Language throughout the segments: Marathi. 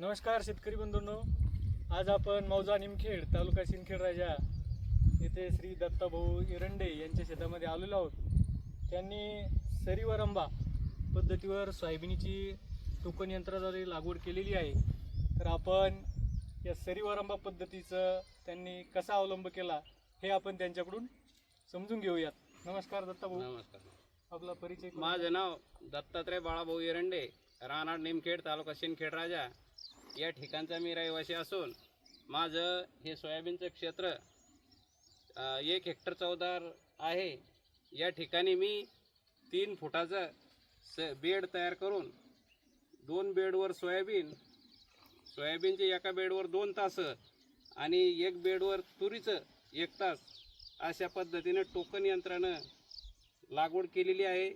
नमस्कार शेतकरी बंधूंनो. आज आपण मौजा निमखेड तालुका सिंदखेड राजा येथे श्री दत्ताभाऊ एरंडे यांच्या शेतामध्ये आलेलो आहोत. त्यांनी सरीवरंबा पद्धतीवर सोयाबीनची टोकन यंत्राद्वारे लागवड केलेली आहे. तर आपण या सरीवरंबा पद्धतीचं त्यांनी कसा अवलंब केला हे आपण त्यांच्याकडून समजून घेऊयात. नमस्कार दत्ताभाऊ. नमस्कार. आपला परिचय माझं नाव दत्तात्रय बाळाभाऊ एरंडे राहणार निमखेड तालुका सिंदखेड राजा. या ठिकाणचा मी रहिवासी असून माझं हे सोयाबीनचं क्षेत्र एक हेक्टर चौदार आहे. या ठिकाणी मी तीन फुटाचं स बेड तयार करून दोन बेडवर सोयाबीन सोयाबीनचे एका बेडवर दोन तास आणि एक बेडवर तुरीचं एक तास अशा पद्धतीनं टोकन यंत्रानं लागवड केलेली आहे.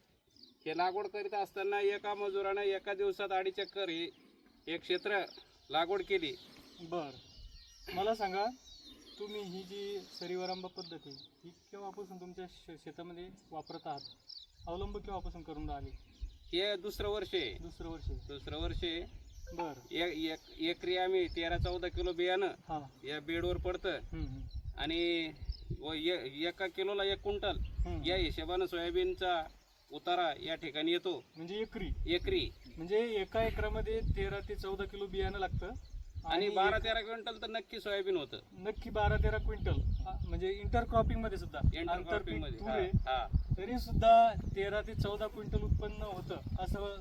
हे लागवड करीत असताना एका मजुरानं एका दिवसात अडीचक्कर हे क्षेत्र लागवड केली. बर. मला सांगा तुम्ही ही जी सरीवरांबा पद्धत आहे ही केव्हापासून तुमच्या श- शेतामध्ये वापरत आहात? अवलंब केव्हापासून करून राहिले? हे दुसरं वर्ष आहे. दुसरं वर्ष आहे. दुसरं वर्ष आहे. बर. एक एक एकरी आम्ही तेरा चौदा किलो बियाणं हा. या बेडवर पडतं. हम्म, हम्म. आणि व ए- एका किलोला एक क्विंटल. हम्म. या हिशोबानं सोयाबीनचा उतारा या ठिकाणी येतो. म्हणजे एकरी. एकरी. म्हणजे एका एकरामध्ये तेरा ते चौदा किलो बियाणं लागतं. आणि बारा तेरा क्विंटल तर नक्की सोयाबीन होतं. नक्की बारा तेरा क्विंटल. म्हणजे इंटरक्रॉपिंगमध्ये सुद्धा. आंतरपीकमध्ये तूर आहे. हा, हा. तरी सुद्धा तेरा ते चौदा क्विंटल उत्पन्न होतं असं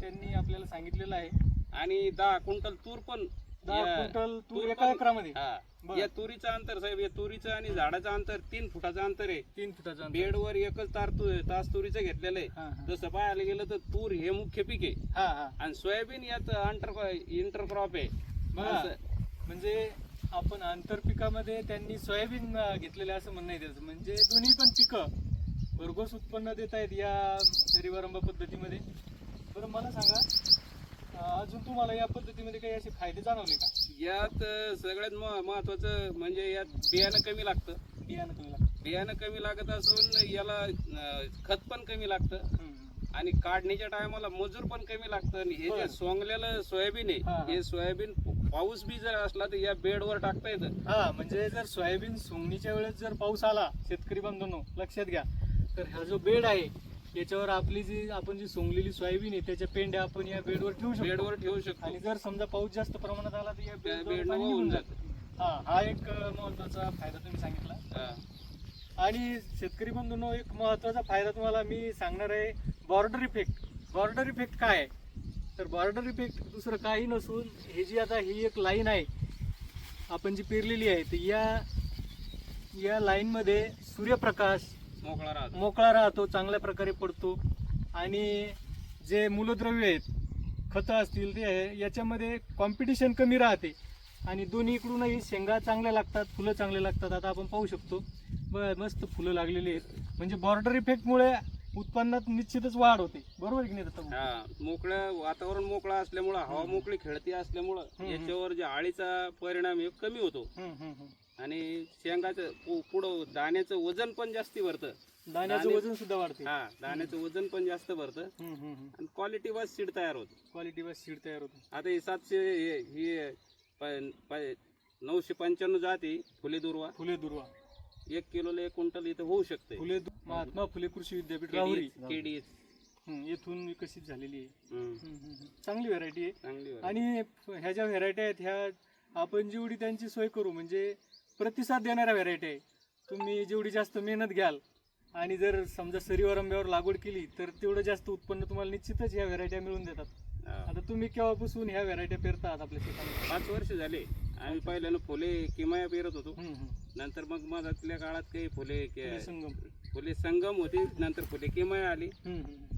त्यांनी आपल्याला सांगितलेलं आहे. आणि दहा क्विंटल तूर पण दहा या- क्विंटल तूर तूर एका पण- एकरामध्ये हा. बरं. या तुरीचं अंतर साहेब या तुरीचं आणि झाडाचं अंतर तीन फुटाचं अंतर आहे तीन फुटाचा अंतर. बेडवर एकच तार तु- तास तुरीचं घेतलेलं आहे हा. तसं पाहायला गेलं तर तूर हे मुख्य पीक आहे हा हा आणि सोयाबीन यात अंटर इंटरक्रॉप आहे बघा असं. म्हणजे आपण आंतरपिकामध्ये त्यांनी सोयाबीन अं, घेतलेलं आहे असं म्हणणं आहे त्याचं म्हणजे दोन्ही पण पिकं भरघोस उत्पन्न देत आहेत या सरीवरंबा पद्धतीमध्ये बरं मला सांगा अजून तुम्हाला या पद्धतीमध्ये काही असे फायदे जाणवले का? यात सगळ्यात महत्वाचं म्हणजे यात बियाणं कमी लागतं. बियाणं तुम्ही लागतं. बियाणं कमी लागत असून याला अं, खत पण कमी लागतं. आणि काढणीच्या टायमाला मजूर पण कमी लागतं. आणि हे बरं. जे सोंगलेलं सोयाबीन हा, हा. आहे हे सोयाबीन पाऊस बी जर असला तर या बेडवर टाकता येतं. हा म्हणजे जर सोयाबीन सोंगणीच्या वेळेस जर पाऊस आला शेतकरी बांधवांनो लक्षात घ्या. तर हा जो बेड आहे याच्यावर आपली जी आपण जी सोंगलेली सोयाबीन आहे त्याच्या पेंड्या आपण या बेडवर ठेवू शकतो. बेडवर ठेवू शकतो. आणि जर समजा पाऊस जास्त प्रमाणात आला तर या वाहून निघून जातं. हा हा एक महत्त्वाचा फायदा तुम्ही सांगितला. आणि शेतकरी बंधूंनो एक महत्त्वाचा फायदा तुम्हाला मी सांगणार आहे बॉर्डर इफेक्ट बॉर्डर इफेक्ट काय आहे? तर बॉर्डर इफेक्ट दुसरं काही नसून हे जी आता ही एक लाईन आहे आपण जी पेरलेली आहे तर या या लाईनमध्ये सूर्यप्रकाश मोकळा राहतो. मोकळा राहतो चांगल्या प्रकारे पडतो. आणि जे मूलद्रव्य आहेत खतं असतील ते आहे याच्यामध्ये कॉम्पिटिशन कमी राहते. आणि दोन्ही इकडूनही शेंगा चांगल्या लागतात फुलं चांगले लागतात आता आपण पाहू शकतो. ब मस्त फुलं लागलेली आहेत. म्हणजे बॉर्डर इफेक्टमुळे उत्पन्नात निश्चितच वाढ होते. बरोबर की नाही दत्ता? हा मोकळं वातावरण मोकळं असल्यामुळं हवा मोकळी खेळती असल्यामुळं. याच्यावर जे आळीचा परिणाम हे कमी होतो. आणि शेंगाचं पु- पुढं दाण्याचं वजन पण जास्ती भरतं. दाण्याचं दाणे- वजन सुद्धा वाढते. हा दाण्याचं वजन पण जास्त भरतं. आणि क्वालिटी वाज सीड तयार होतो. क्वालिटी बस सीड तयार होते. आता हे सातशे हे ही प- प- नऊशे पंच्याण्णव जाती फुले दुर्वा. फुले दुर्वा. एक किलोला एक क्विंटल इथं होऊ शकते फुले दु- महात्मा फुले कृषी विद्यापीठ राहुरी. केडी हम्म, येथून विकसित झालेली आहे. हम्म. हम्म, हम्म, हम्म. चांगली व्हरायटी आहे. चांगली. आणि ह्या ज्या व्हेरायटी आहेत ह्या आपण जेवढी त्यांची सोय करू म्हणजे प्रतिसाद देणाऱ्या व्हेरायटी आहे. तुम्ही जेवढी जास्त मेहनत घ्याल आणि जर समजा सरीवर आंब्यावर लागवड केली तर तेवढं जास्त उत्पन्न तुम्हाला निश्चितच ह्या व्हेरायट्या मिळून देतात. आता तुम्ही केव्हापासून ह्या व्हेरायट्या पेरतात आपल्या शेतामध्ये? पाच वर्ष झाले. आम्ही पहिल्यानं फुले किमया पेरत होतो. नंतर मग मधातल्या काळात काही फुले संगम. फुले संगम होती नंतर फुले किमया आली.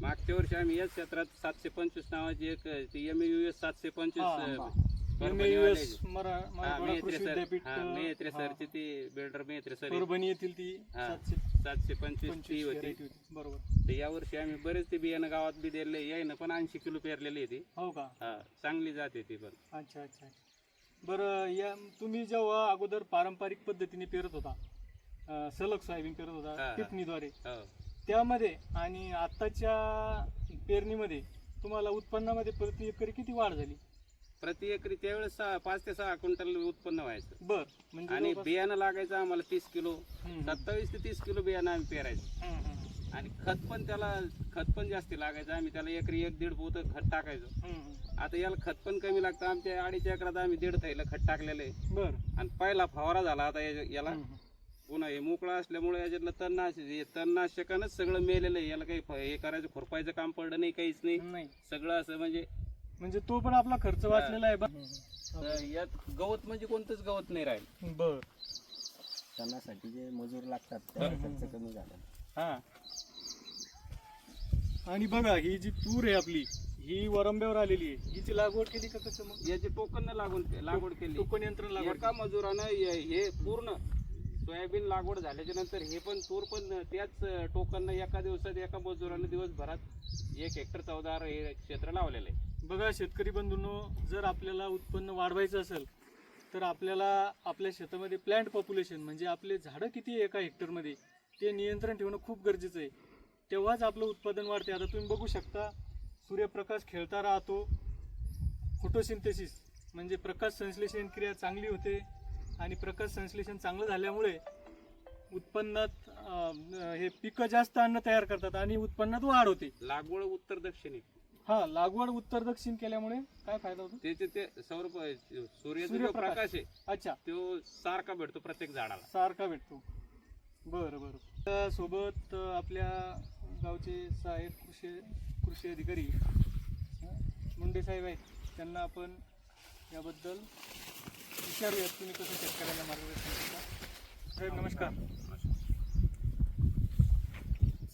मागच्या वर्षी आम्ही याच क्षेत्रात सातशे पंचवीस नावाची एक एम यू एस सातशे पंचवीस MAUS मरा- मराठवाडा कृषी विद्यापीठ मेत्रे हा, सरची ती बिल्डर मेत्रे सर परभणी येथील ती हा. सातशे सातशे पंचवीस ती पंचवीस होती. बरोबर. तर या वर्षी आम्ही बरेच ते बियाणं गावात बी दिले यायनं पण ऐंशी किलो पेरलेली आहे ती. हो का? हा चांगली जाते ती पण. अच्छा अच्छा अच्छा. बरं या तुम्ही जेव्हा अगोदर पारंपरिक पद्धतीने पेरत होता अं, सलग सोयाबीन पेरत हा, होता हा. टिपणीद्वारे हो. त्यामध्ये आणि आत्ताच्या पेरणीमध्ये तुम्हाला उत्पन्नामध्ये प्रति एकरी किती वाढ झाली? प्रति एकरी त्यावेळेस सहा पाच ते सहा क्विंटल उत्पन्न व्हायचं. बर म्हणजे आणि जवळपास- बियाणं लागायचं आम्हाला तीस किलो. हम्म. सत्तावीस ते तीस किलो बियाणं आम्ही पेरायचं. हम्म, हम्म, आणि खत पण त्याला खत पण जास्ती लागायचं. आम्ही त्याला एकरी एक दीड पोत खत टाकायचो. हम्म. आता याला खत पण कमी लागतं. आमच्या अडीच एकरात आम्ही दीड थैलं खत टाकलेलं आहे बर. आणि पहिला फवारा झाला आता याला. हम्म. पुन्हा हे मोकळा असल्यामुळे याच्यातलं तणनाशक हे तणनाशकानंच सगळं मेलेलं आहे. याला काही फ- हे करायचं खुरपायचं काम पडलं नाही काहीच नाही. नाही. सगळं असं म्हणजे म्हणजे तो पण आपला खर्च वाचलेला आहे तर यात गवत म्हणजे कोणतंच गवत नाही राहील. बर. सणासाठी जे मजूर लागतात त्या खर्च कमी झाला. हा. आणि बघा ही जी तूर आहे आपली ही वरंब्यावर आलेली आहे. हिची लागवड केली का कसं मग? याची टोकन लागून लागवड केली. टोकन यंत्र लागवड एका मजुरानं हे हे पूर्ण सोयाबीन लागवड झाल्याच्यानंतर हे पण तूर पण त्याच टोकन एका दिवसात एका मजुरानं दिवसभरात एक हेक्टर चौदा हे क्षेत्र लावलेलं आहे. बघा शेतकरी बंधूंनो जर आपल्याला उत्पन्न वाढवायचं असेल तर आपल्याला आपल्या शेतामध्ये प्लॅन्ट पॉप्युलेशन म्हणजे आपले झाडं किती आहे एका हेक्टरमध्ये ते नियंत्रण ठेवणं खूप गरजेचं आहे. तेव्हाच आपलं उत्पादन वाढते. आता तुम्ही बघू शकता सूर्यप्रकाश खेळता राहतो फोटोसिंथेसिस म्हणजे प्रकाश संश्लेषण क्रिया चांगली होते आणि प्रकाश संश्लेषण चांगलं झाल्यामुळे उत्पन्नात हे पिकं जास्त अन्न तयार करतात आणि उत्पन्नात वाढ होते. लागवड उत्तर दक्षिणी हा लागवड उत्तर दक्षिण केल्यामुळे काय फायदा होतो? त्याचे ते सौर सूर्यप्रकाश. प्रकाश आहे अच्छा. तो सारखा भेटतो प्रत्येक झाडाला. सारखा भेटतो. बरं बरं. सोबत आपल्या गावचे सहाय्यक कृषी कृषी अधिकारी मुंडे साहेब आहेत. त्यांना आपण याबद्दल विचारूयात तुम्ही कसं शेतकऱ्यांना मार्गदर्शन करता? साहेब नमस्कार.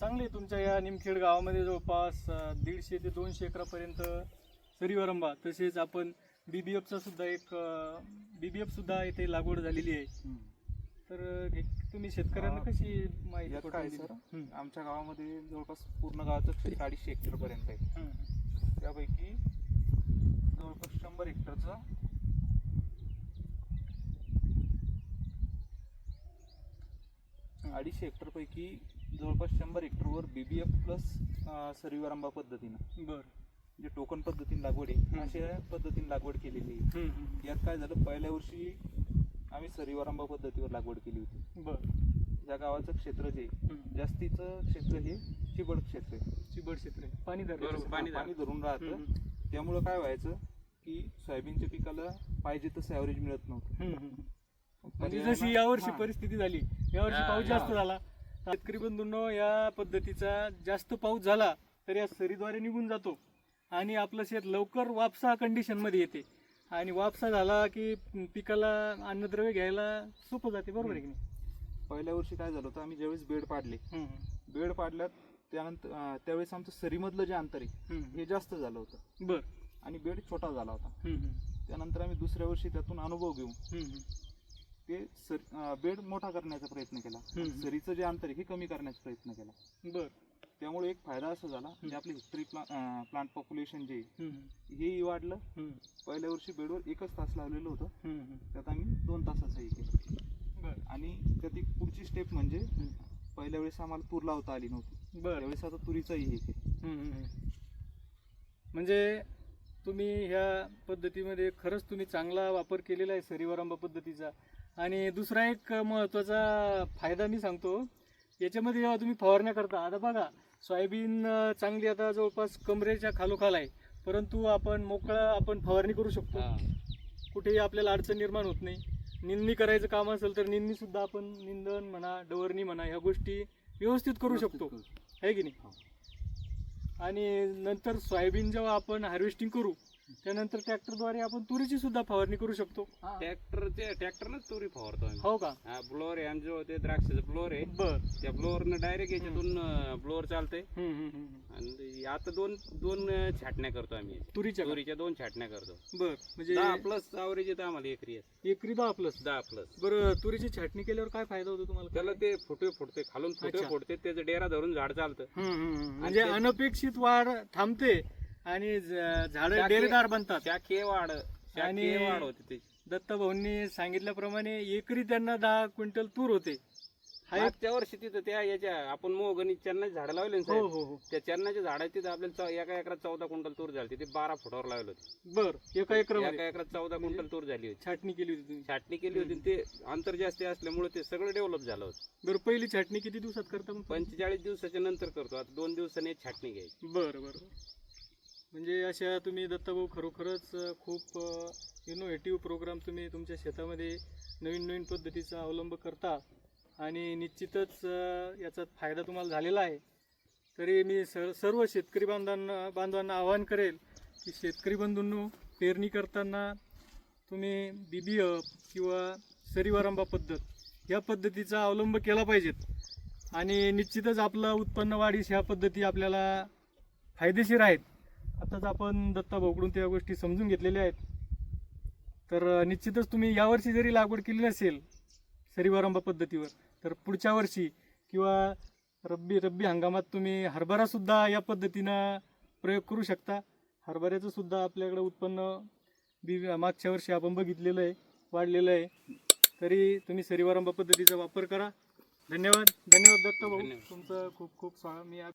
चांगले तुमच्या या निमखेड गावामध्ये जवळपास दीडशे ते दोनशे एकरापर्यंत सरीवरंबा तसेच आपण बीबीएफचा सुद्धा एक बीबीएफ सुद्धा इथे लागवड झालेली आहे. तर हे तुम्ही शेतकऱ्यांना कशी माहिती काय? सर? आमच्या गावामध्ये जवळपास पूर्ण गावाचं अडीचशे हेक्टर पर्यंत आहे त्यापैकी जवळपास शंभर हेक्टरचं अडीचशे हेक्टर पैकी जवळपास शंभर हेक्टरवर बीबीएफ प्लस सरीवरांबा पद्धतीनं. बरं. जे टोकन पद्धतीने लागवड आहे अशा पद्धतीने लागवड केलेली आहे. यात काय झालं पहिल्या वर्षी आम्ही सरीवरांबा पद्धतीवर लागवड केली होती. बरं. या गावाचं क्षेत्र जे आहे. जास्तीचं क्षेत्र हे चिबड क्षेत्र आहे. चिबड क्षेत्र आहे. पाणी बरोबर, पाणी धर- पाणी धरून राहतं. हं, त्यामुळं काय व्हायचं की सोयाबीनच्या पिकाला पाहिजे तसं ॲव्हरेज मिळत नव्हतं. म्हणजे जशी यावर्षी. परिस्थिती झाली यावर्षी पाऊस. जास्त झाला. शेतकरी बंधूंनो या पद्धतीचा जास्त पाऊस झाला तर या सरीद्वारे निघून जातो. आणि आपलं शेत लवकर वापसा कंडिशनमध्ये येते. आणि वापसा झाला की पिकाला अन्नद्रव्य घ्यायला सोपं जाते बरोबर आहे की नाही? पहिल्या वर्षी काय झालं होतं आम्ही ज्यावेळेस बेड पाडले. बेड पाडल्यात त्यानंतर त्यावेळेस आमचं सरीमधलं जे अंतर आहे हं, जास्त झालं होतं. बर. आणि बेड छोटा झाला होता. त्यानंतर आम्ही दुसऱ्या वर्षी त्यातून अनुभव घेऊन ते सर बेड मोठा करण्याचा प्रयत्न केला. सरीचं जे अंतर आहे हे कमी करण्याचा प्रयत्न केला. बर. त्यामुळे एक फायदा असा झाला की आपले हिस्ट्री प्लांट पॉप्युलेशन जे हं, वाढलं. पहिल्या वर्षी बेडवर एकच तास लावलेलं होतं. त्यात आम्ही दोन तासाचं हे केलं. बर. आणि त्यात एक पुढची स्टेप म्हणजे. पहिल्या वेळेस आम्हाला तूर लावता आली नव्हती. बर. त्यावेळेस आता तुरीचंही हे केलं. म्हणजे तुम्ही ह्या पद्धतीमध्ये खरंच तुम्ही चांगला वापर केलेला आहे सरीवरांबा पद्धतीचा. आणि दुसरा एक महत्त्वाचा फायदा मी सांगतो याच्यामध्ये जेव्हा तुम्ही फवारण्या करता आता बघा सोयाबीन चांगली आता जवळपास कमरेच्या खालोखाल आहे परंतु आपण मोकळा आपण फवारणी करू शकतो. हा. कुठेही आपल्याला अडचण निर्माण होत नाही. निंदणी करायचं काम असेल तर निंदणी सुद्धा आपण निंदन म्हणा डवरणी म्हणा ह्या गोष्टी व्यवस्थित करू शकतो. आहे की नाही? आणि नंतर सोयाबीन जेव्हा आपण हार्वेस्टिंग करू त्यानंतर ट्रॅक्टरद्वारे आपण तुरीची सुद्धा फवारणी करू शकतो. ट्रॅक्टरचे ट्रॅक्टरनंच तुरी फवारतो आम्ही. हो का? हा ब्लोअर आहे आमच्या ते द्राक्षाचं ब्लोअर आहे. बर. त्या ब्लोअरनं डायरेक्ट याच्यातून ब्लोअर चालतंय. हम्म, हम्म, हम्म. आणि आता दोन दोन अं, छाटण्या करतो आम्ही. तुरीच्या का? तुरीच्या दोन छाटण्या करतो. बर म्हणजे दहा प्लस ॲव्हरेज येतं आम्हाला एकरी एकरी दहा प्लस दहा प्लस बरं तुरीची छाटणी केल्यावर काय फायदा होतो तुम्हाला? त्याला ते फुटे फुटते खालून फुटे अच्छा. फुटते त्याचं डेरा धरून झाड चालतं. हम्म, हम्म, हम्म. म्हणजे आणि ते- अनपेक्षित वाढ थांबते. आणि झाड डेरेदार बनतात. शाखे वाढ आणि- वाढ होते त्याची दत्ता भाऊंनी सांगितल्याप्रमाणे एकरी त्यांना दहा क्विंटल तूर होते. हा एक मागच्या वर्षी तिथं त्या याच्या आपण मोहगणी चन्नाची झाडं लावले हो हो हो. त्या चन्नाच्या झाडाची तिथं आपल्याला एका एकरात चौदा क्विंटल तूर झाली. ती बारा फुटावर लावली होती. बर एका एकरामध्ये. एका एकरात चौदा क्विंटल तूर झाली होती. छाटणी केली होती छाटणी केली होती ते अंतर जास्त असल्यामुळे ते सगळं डेव्हलप झालं होतं. बरं पहिली छाटणी किती दिवसात करता पंचेचाळीस दिवसाच्या नंतर करतो. आता दोन दिवसांनी छाटणी घ्यायची. बरं बरं. म्हणजे अशा तुम्ही दत्ताभाऊ खरोखरच खूप इनोव्हेटिव्ह प्रोग्राम तुम्ही तुमच्या शेतामध्ये नवीन नवीन पद्धतीचा अवलंब करता आणि निश्चितच याचा फायदा तुम्हाला झालेला आहे. तरी मी सर सर्व शेतकरी बांधवांना बांधवांना आवाहन करेल की शेतकरी बंधूंनो पेरणी करताना तुम्ही बी बी एफ किंवा सरीवारंबा पद्धत या पद्धतीचा अवलंब केला पाहिजेत. आणि निश्चितच आपलं उत्पन्न वाढीस ह्या पद्धती आपल्याला फायदेशीर आहेत. आताच आपण दत्ता भाऊकडून त्या गोष्टी समजून घेतलेल्या आहेत. तर निश्चितच तुम्ही यावर्षी जरी लागवड केली नसेल सरीवारंबा पद्धतीवर तर पुढच्या वर्षी किंवा रब्बी रब्बी हंगामात तुम्ही हरभरासुद्धा या पद्धतीनं प्रयोग करू शकता. हरभऱ्याचं सुद्धा आपल्याकडे उत्पन्न बी मागच्या वर्षी आपण बघितलेलं आहे वाढलेलं आहे. तरी तुम्ही सरीवारंबा पद्धतीचा वापर करा. धन्यवाद. धन्यवाद दत्ता भाऊ. तुमचं खूप खूप स्वा मी